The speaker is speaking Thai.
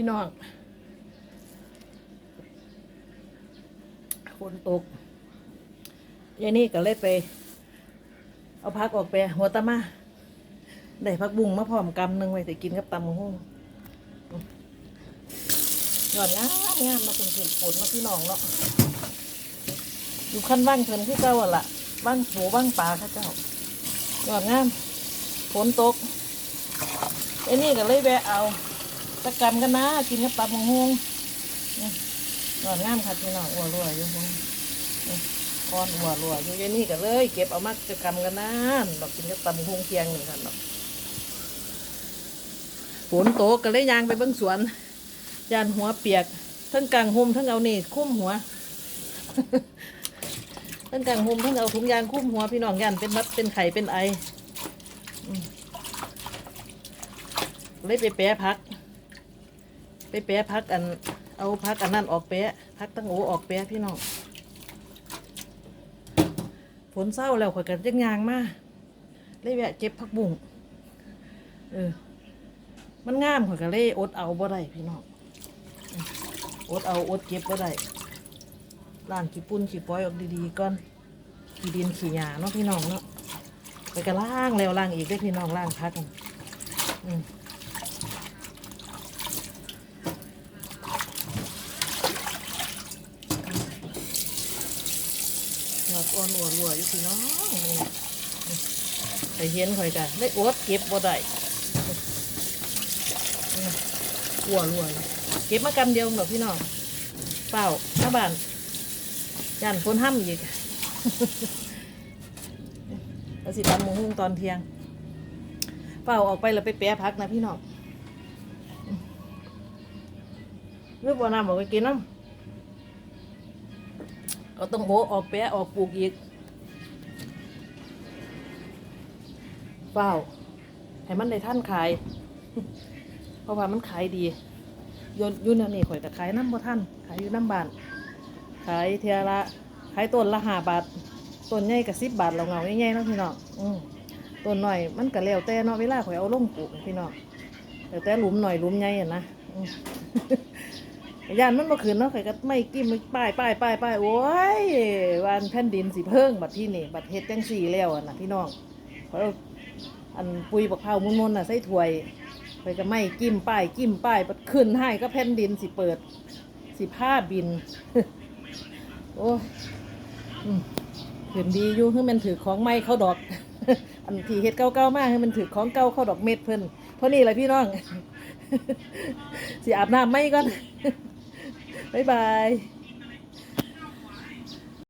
พี่น้องฝนตกยายนี่ก็เลยไป เอาพักออกไปหัวตะมาได้พักบุ้งมาพร้อมกำหนึ่งไว้แต่กินกับตำมะฮุ่งยอดงามงามมาเป็นถือฝนมาพี่น้องเนาะอยู่ขั้นว่างเพิ่นที่เจ้าอะล่ะว่างโหว่างปลาข้าเจ้ายอดงามฝนตกไอ้นี่ก็เลยแวะเอา ตะกำกันนะ กินกับตำมะฮุ่งนอดงามค่ะพี่น้องอ้วรัวอยู่นี่ก้อนหัวรัวอยู่ยางนี่ก็เลย เก็บเอามาจะกำกันนะดอกกินกับตำหงเคียงหนี่งค่ะดอกฝนโตก็เลยยางไปเบิ้งสวนยานหัวเปียก ทั้งกลางห่มทั้งเอานี่คุ้มหัวทั้งกลางห่มทั้งเอาถุงยางคุ้มหัวพี่น้องยันเป็นมัดเป็นไข่เป็นไอเลยไปแปะพัก ไปแปะพักอัน เอาพักอันนั่นออกแปะพักตั้งโอออกแปะพี่น้องฝนเศร้าแล้วข่อยกันจังยางมาเลยแวะเก็บผักบุ้งเออ มันงามข่อยก็เลยอดเอาบ่ได้พี่น้องอดเอาอดเก็บบ่ได้ล้างขี้ปุ่นขี้ป้อยออกดีๆก่อนขี้ดินขี้หญ้าเนาะพี่น้องเนาะไปก็ล้างแล้วล้างอีกได้พี่น้องล้างพักกันอืม อดอ่อนอัวรัวอยู่พี่น้องนี่ไปเห็นข่อยกันได้อดเก็บบ่ได้อ้วรัวยเก็บมากำเดียวดอกพี่น้องเปล่าหน้าบ้านยันคนห้ำอีกแล้วสิตำหมูหุ้งตอนเที่ยง เปล่าออกไปแล้วไปแปะพักนะพี่น้องเมื่อวันน้ำบอกไปกินน้ำ ก็ต้องโบออกแปะออกปลูกอีกเปล่าให้มันได้ท่านขาย เพราะว่ามันขายดียุ่นอยุ่นนนี่ข่อยแต่ขายน้ำบ่ท่านขายอยู่น้ำบานขายเทียละขายต้นละห้าบาทต้นใหญ่กับสิบบาทเราเงาใหญ่ๆเนาะพี่น้องต้นหน่อยมันก็แล้วแต่เนาะเวลาข่อยเอาลงปลูกพี่น้องแต่แต่หลุมหน่อยหลุมใหญ่อะนะ ยานมันมาขืนเนาะข่อยก็ไม่กิ้มไม่ป้ายป้ายป้ายป้ายโอ้ยวันแผ่นดินสิเพิ่งบัดที่นี่บัดเฮ็ดจังสี่แล้วอะนะพี่น้องข่อยเอาอันปุยบักเผามุนๆน่ะใส่ถ้วยข่อยก็ไม่กิ้มป้ายกิ้มป้ายบัดขึ้นให้ก็แผ่นดินสิเปิดสิผ้าบิน โอ้ยขืนดีอยู่ให้มันถือของไม่เข้าดอก อันที่เฮ็ดเก่าๆมากให้มันถือของเก่าเข้าดอกเม็ดเพิ่นเพราะนี่แหละพี่น้อง สิอาบน้ำไม่ก่อน บ๊ายบาย